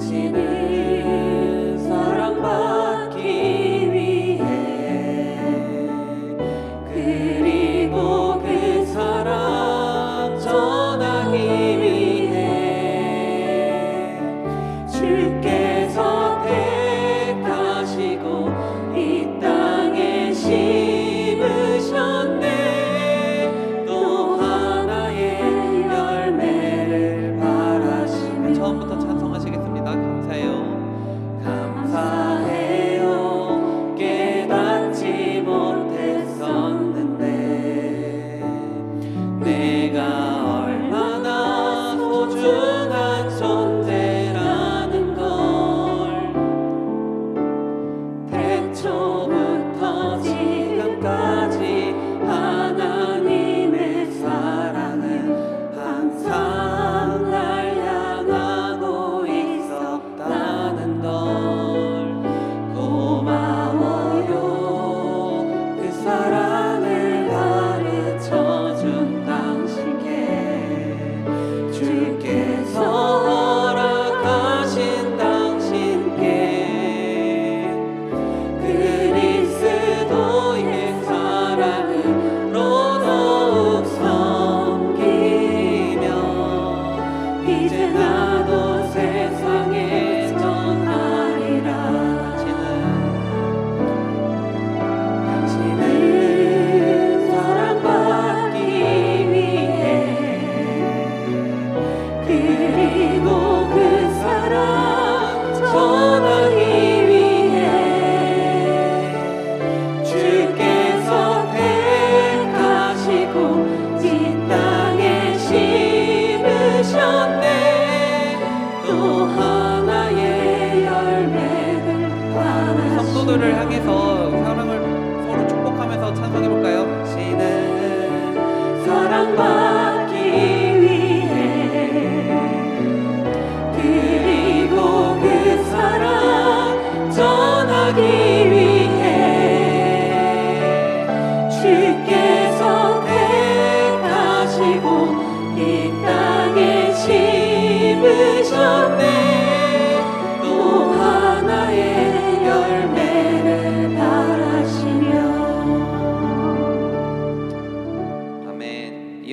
당신의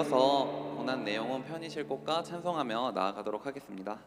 이어서 고난 내용은 편히 쉴 곳과 찬송하며 나아가도록 하겠습니다.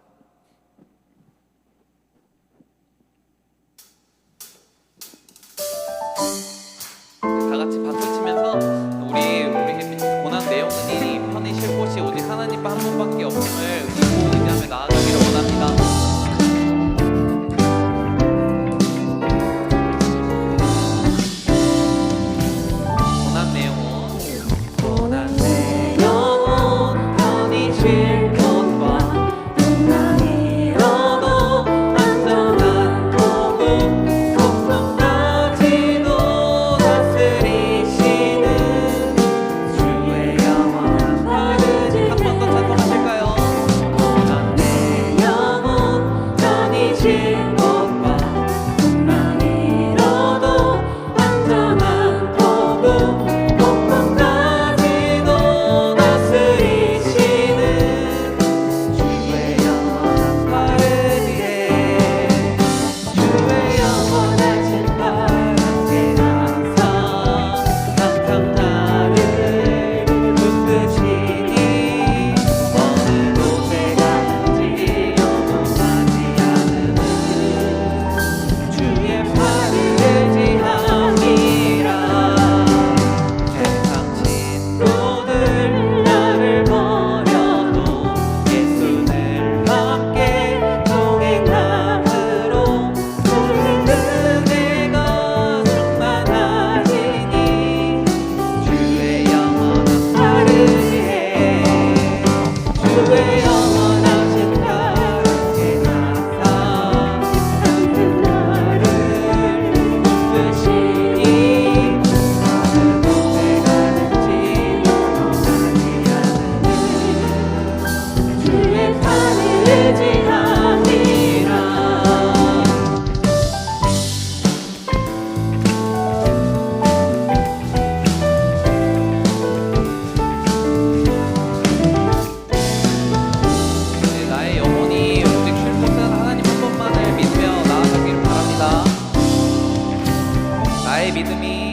to me.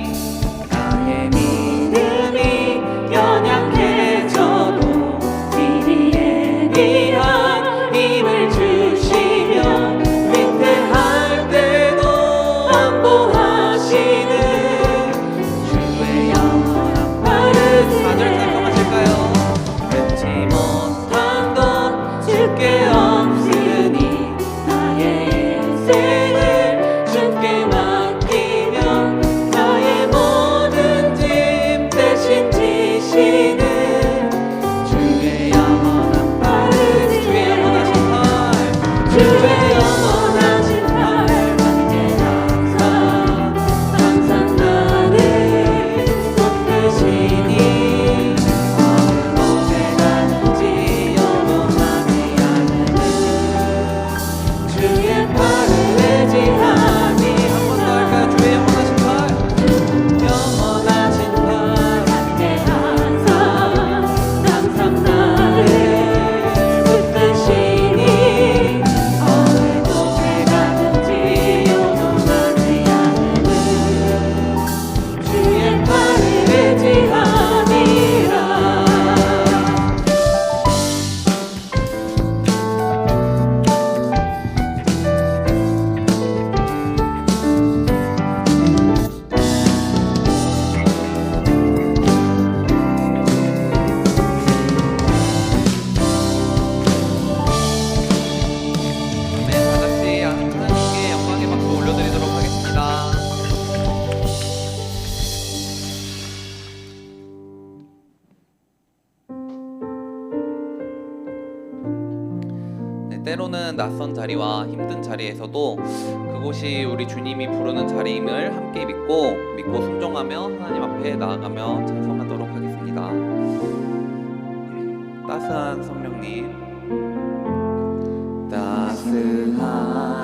네, 때로는 낯선 자리와 힘든 자리에서도 그곳이 우리 주님이 부르는 자리임을 함께 믿고 믿고 순종하며 하나님 앞에 나아가며 찬송하도록 하겠습니다. 따스한 성령님, 따스한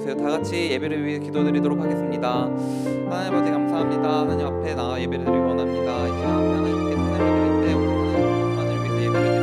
주세요. 다 같이 예배를 위해 기도드리도록 하겠습니다. 하나님 아버지 감사합니다. 하나님 앞에 나와 예배를 드리기 원합니다. 이제 하나님께 찬양을 드릴 때 오직 하나님 만을 위해서 예배를 드립니다.